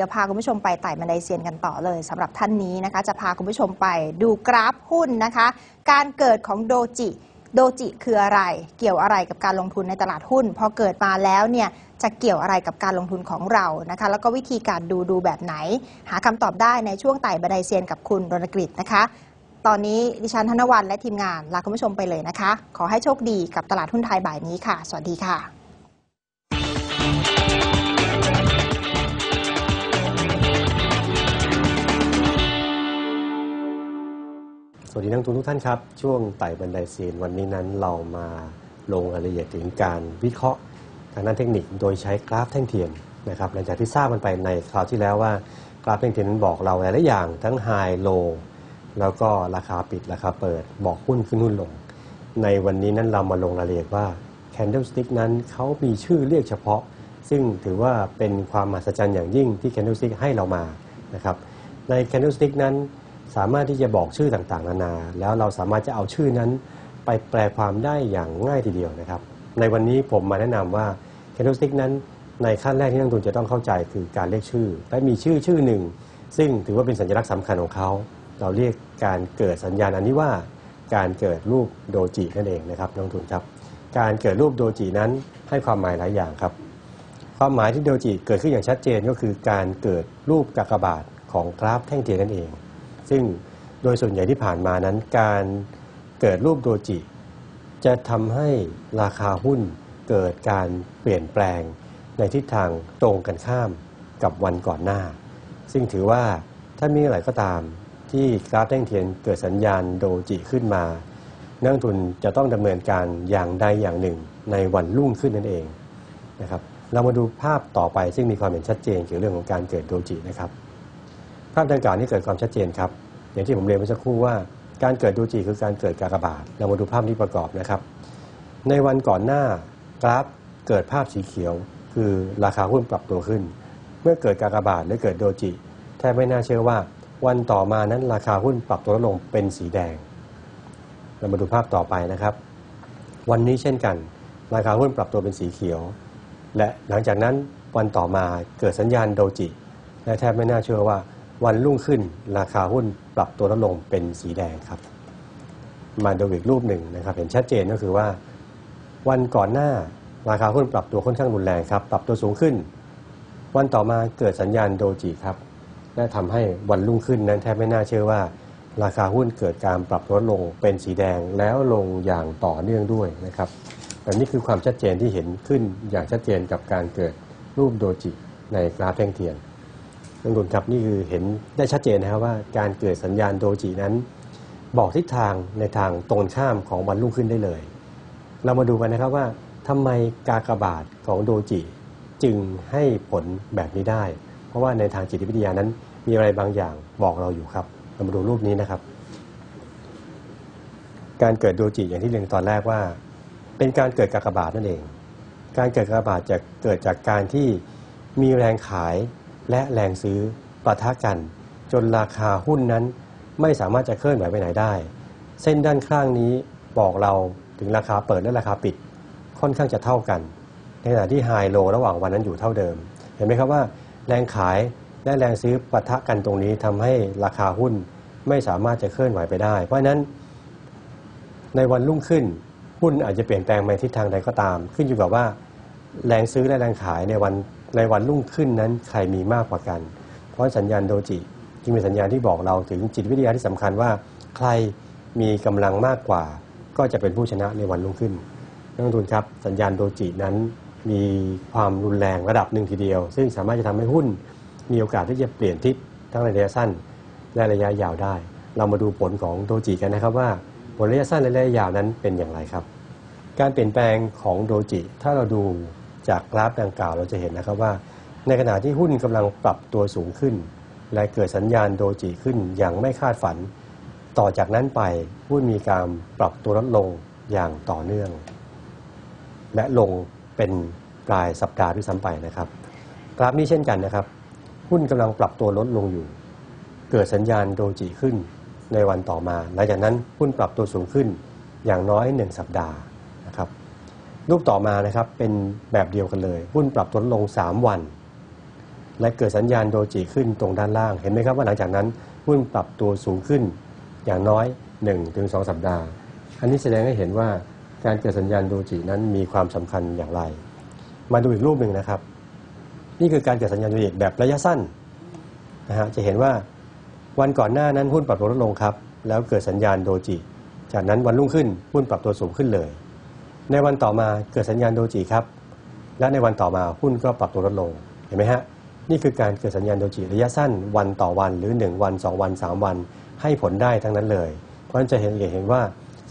ดี๋ยวพาคุณผู้ชมไปไต่บันไดเซียนกันต่อเลยสำหรับท่านนี้นะคะ จะพาคุณผู้ชมไปดูกราฟหุ้นนะคะ การเกิดของโดจิ โดจิคืออะไร เกี่ยวอะไรกับการลงทุนในตลาดหุ้น พอเกิดมาแล้วเนี่ยจะเกี่ยวอะไรกับการลงทุนของเรานะคะ แล้วก็วิธีการดูดูแบบไหน หาคำตอบได้ในช่วงไต่บันไดเซียนกับคุณรณกฤษนะคะ ตอนนี้ดิฉันธนวันและทีมงานลาคุณผู้ชมไปเลยนะคะ ขอให้โชคดีกับตลาดหุ้นไทยบ่ายนี้ค่ะ สวัสดีค่ะ สวัสดีนักทุนทุกท่านครับ ช่วงไต่บันไดเซียนวันนี้นั้นเรามาลงรายละเอียดถึงการวิเคราะห์ทางด้านเทคนิคโดยใช้กราฟแท่งเทียนนะครับหลังจากที่ทราบมันไปในคราวที่แล้วว่ากราฟแท่งเทียนนั้นบอกเราหลายๆอย่างทั้งไฮโลแล้วก็ราคาปิดราคาเปิด บอกหุ้นขึ้นหุ้นลง ในวันนี้นั้นเรามาลงรายละเอียดว่า Candlestick นั้นเขามีชื่อเรียกเฉพาะ ซึ่งถือว่าเป็นความมหัศจรรย์อย่างยิ่งที่ Candlestick ให้เรามานะครับใน Candlestick นั้น สามารถที่จะบอกชื่อต่างๆ นานา แล้วเราสามารถจะเอาชื่อนั้นไปแปลความได้อย่างง่ายทีเดียวนะครับ ในวันนี้ผมมาแนะนำว่า Candlestick นั้นในขั้นแรกที่นักลงทุนจะต้องเข้าใจคือการเรียกชื่อ และมีชื่อชื่อหนึ่ง ซึ่งถือว่าเป็นสัญลักษณ์สำคัญของเขา เราเรียกการเกิดสัญญาณอันนี้ว่าการเกิดรูปโดจินั่นเองนะครับนักลงทุนครับ การเกิดรูปโดจินั้นให้ความหมายหลายอย่างครับ ความหมายที่โดจิเกิดขึ้นอย่างชัดเจนก็คือการเกิดรูปกากบาทของกราฟแท่งเทียนนั่นเอง ซึ่งโดยส่วนใหญ่ที่ผ่านมานั้นการเกิดรูปโดจิ จะทำให้ราคาหุ้นเกิดการเปลี่ยนแปลงในทิศทางตรงกันข้ามกับวันก่อนหน้า ซึ่งถือว่าถ้ามีอะไรก็ตามที่กราฟแท่งเทียนเกิดสัญญาณโดจิขึ้นมา นักลงทุนจะต้องดำเนินการอย่างใดอย่างหนึ่งในวันรุ่งขึ้นนั่นเองนะครับ เรามาดูภาพต่อไปซึ่งมีความเห็นชัดเจนเกี่ยวกับเรื่องของการเกิดโดจินะครับ ภาพดังกล่าวนี้เกิดความชัดเจนครับ อย่างที่ผมเรียนเมื่อสักครู่ว่า การเกิดโดจิคือการเกิดกากบาทเรามาดูภาพนี้ประกอบนะครับ ในวันก่อนหน้ากราฟเกิดภาพสีเขียว คือราคาหุ้นปรับตัวขึ้น เมื่อเกิดกากบาทและเกิดโดจิแทบไม่น่าเชื่อว่า วันต่อมานั้นราคาหุ้นปรับตัวลดลงเป็นสีแดง เรามาดูภาพต่อไปนะครับ วันนี้เช่นกัน ราคาหุ้นปรับตัวเป็นสีเขียว และหลังจากนั้นวันต่อมาเกิดสัญญาณโดจิและแทบไม่น่าเชื่อว่า วันรุ่งขึ้นราคาหุ้นปรับตัวลดลงเป็นสีแดงครับ มาดูอีกรูปหนึ่งนะครับ เห็นชัดเจนก็คือว่า วันก่อนหน้าราคาหุ้นปรับตัวค่อนข้างรุนแรงครับ ปรับตัวสูงขึ้น วันต่อมาเกิดสัญญาณโดจิครับและทำให้วันรุ่งขึ้นนั้นแทบไม่น่าเชื่อว่า ราคาหุ้นเกิดการปรับลดลงเป็นสีแดงแล้วลงอย่างต่อเนื่องด้วยนะครับแต่นี่คือความชัดเจนที่เห็นขึ้นอย่างชัดเจนกับการเกิดรูปโดจิในกราฟแท่งเทียน นักลงทุนครับนี่คือเห็นได้ชัดเจนนะครับว่าการเกิดสัญญาณโดจินั้น บอกทิศทางในทางตรงข้ามของวันรุ่งขึ้นได้เลย เรามาดูกันนะครับว่าทำไมกากบาทของโดจิจึงให้ผลแบบนี้ได้ เพราะว่าในทางจิตวิทยานั้น มีอะไรบางอย่างบอกเราอยู่ครับเรามาดูรูปนี้นะครับ การเกิดโดจิอย่างที่เรียนตอนแรกว่า เป็นการเกิดกากบาทนั่นเอง การเกิดกากบาทจะเกิดจากการที่มีแรงขาย และแรงซื้อปะทะกัน จนราคาหุ้นนั้นไม่สามารถจะเคลื่อนไหวไปไหนได้ เส้นด้านข้างนี้บอกเราถึงราคาเปิดและราคาปิด ค่อนข้างจะเท่ากัน ในขณะที่ไฮโลระหว่างวันนั้นอยู่เท่าเดิม เห็นไหมครับว่า แรงขายและแรงซื้อปะทะกันตรงนี้ทำให้ราคาหุ้นไม่สามารถจะเคลื่อนไหวไปได้ เพราะฉะนั้น ในวันรุ่งขึ้นหุ้นอาจจะเปลี่ยนแปลงไปทิศทางใดก็ตาม ขึ้นอยู่กับว่า แรงซื้อและแรงขายในวันในวันรุ่งขึ้นนั้นใครมีมากกว่ากัน เพราะสัญญาณโดจิจึงเป็นสัญญาณที่บอกเราถึงจิตวิทยาที่สำคัญว่า ใครมีกำลังมากกว่า ก็จะเป็นผู้ชนะในวันรุ่งขึ้นนักลงทุนครับสัญญาณโดจินั้นมีความรุนแรงระดับหนึ่งทีเดียว ซึ่งสามารถจะทำให้หุ้นมีโอกาสที่จะเปลี่ยนทิศทั้งในระยะสั้นและระยะยาวได้ เรามาดูผลของโดจิกันนะครับว่าผลระยะสั้นและระยะยาวนั้นเป็นอย่างไรครับ การเปลี่ยนแปลงของโดจิถ้าเราดู จากกราฟดังกล่าวเราจะเห็นนะครับว่า ในขณะที่หุ้นกำลังปรับตัวสูงขึ้น และเกิดสัญญาณโดจิขึ้นอย่างไม่คาดฝัน ต่อจากนั้นไปหุ้นมีการปรับตัวลดลงอย่างต่อเนื่อง และลงเป็นปลายสัปดาห์ที่ซ้ำไปนะครับ กราฟนี้เช่นกันนะครับ หุ้นกำลังปรับตัวลดลงอยู่ เกิดสัญญาณโดจิขึ้นในวันต่อมาหลังจากนั้นหุ้นปรับตัวสูงขึ้นอย่างน้อย 1 สัปดาห์นะครับ รูปต่อมานะครับเป็นแบบเดียวกันเลย หุ้นปรับตัวลง 3 วัน และเกิดสัญญาณโดจิขึ้นตรงด้านล่าง เห็นไหมครับว่าหลังจากนั้นหุ้นปรับตัวสูงขึ้นอย่างน้อย 1-2 สัปดาห์ อันนี้แสดงให้เห็นว่าการเกิดสัญญาณโดจินั้นมีความสำคัญอย่างไร มาดูอีกรูปหนึ่งนะครับ นี่คือการเกิดสัญญาณโดจิแบบระยะสั้นนะฮะจะเห็นว่าวันก่อนหน้านั้นหุ้นปรับตัวลดลงครับ แล้วเกิดสัญญาณโดจิ จากนั้นวันรุ่งขึ้นหุ้นปรับตัวสูงขึ้นเลย ในวันต่อมาเกิดสัญญาณโดจิครับ และในวันต่อมาหุ้นก็ปรับตัวลดลงเห็นไหมฮะนี่คือการเกิดสัญญาณโดจิระยะสั้นวันต่อวันหรือ 1 วัน 2 วัน 3 วัน ให้ผลได้ทั้งนั้นเลย เพราะฉะนั้นจะเห็นเห็นว่า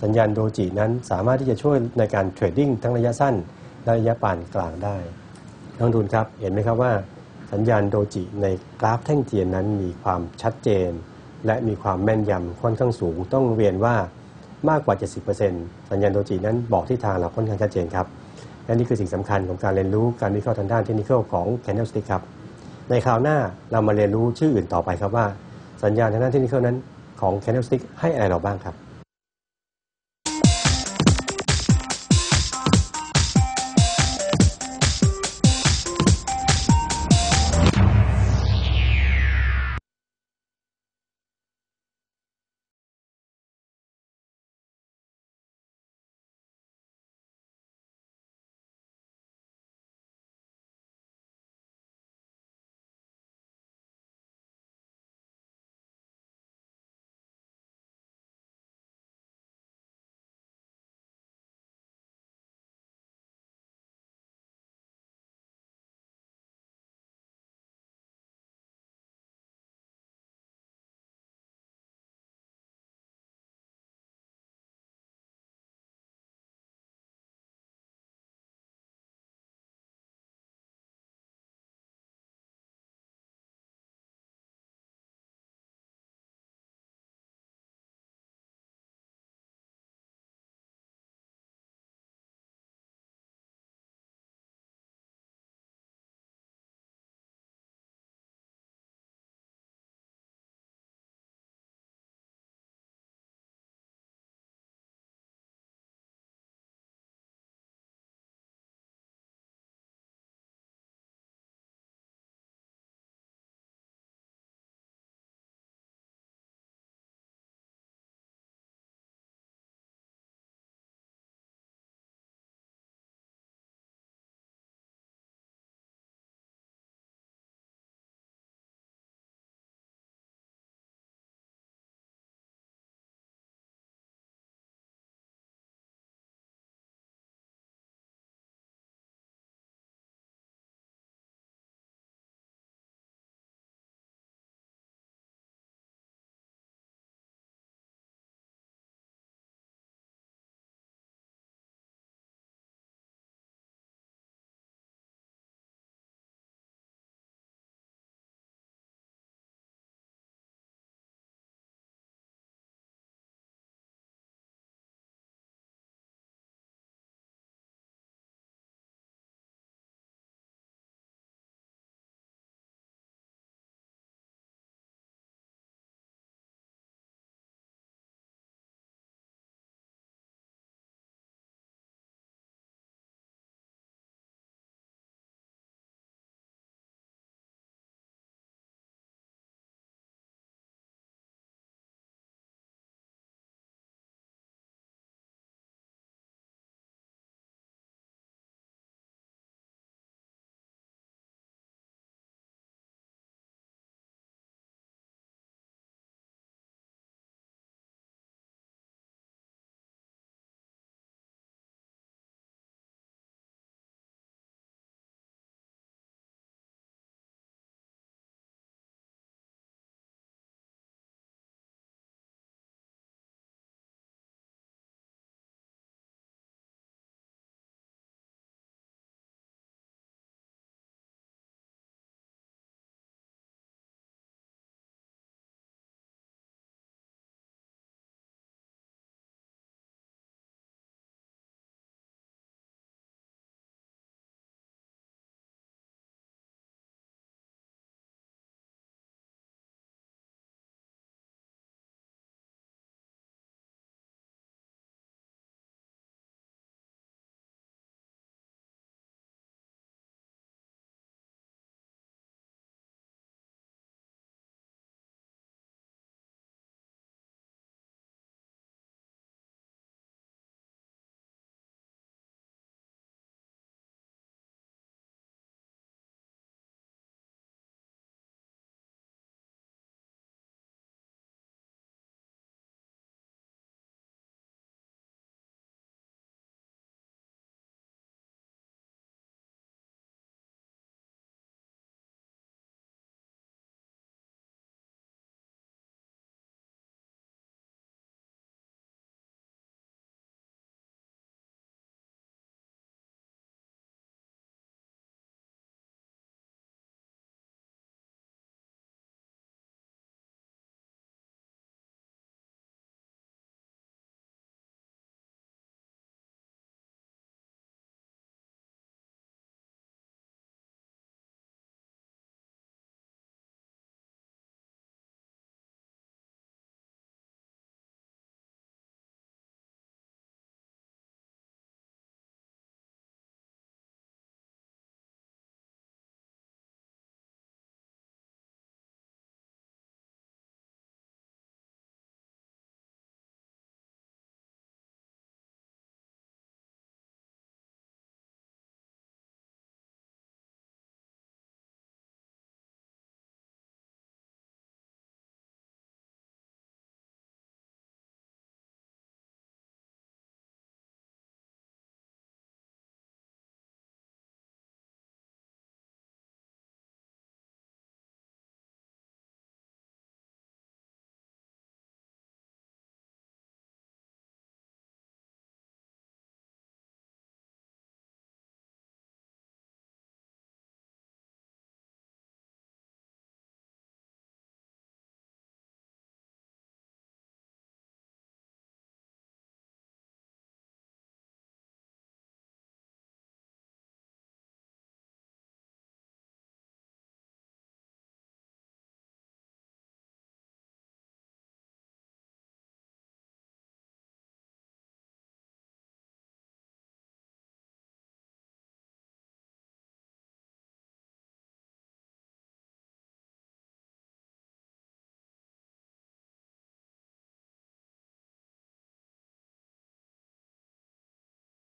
สัญญาณโดจินั้นสามารถที่จะช่วยในการเทรดดิ้งทั้งระยะสั้นและระยะปานกลางได้นักลงทุนครับเห็นไหมครับว่า สัญญาณโดจิในกราฟแท่งเทียนนั้นมีความชัดเจน และมีความแม่นยำค่อนข้างสูงต้องเรียนว่า มากกว่า 70%สัญญาณโดจินั้นบอกทิศทางเราค่อนข้างชัดเจนครับ และนี่คือสิ่งสำคัญของการเรียนรู้การวิเคราะห์ทางด้านเทคนิคของ Candlestick ครับ ในคราวหน้าเรามาเรียนรู้ชื่ออื่นต่อไปครับว่า สัญญาณทางด้านเทคนิคนั้นของ Candlestick ให้อะไรเราบ้างครับ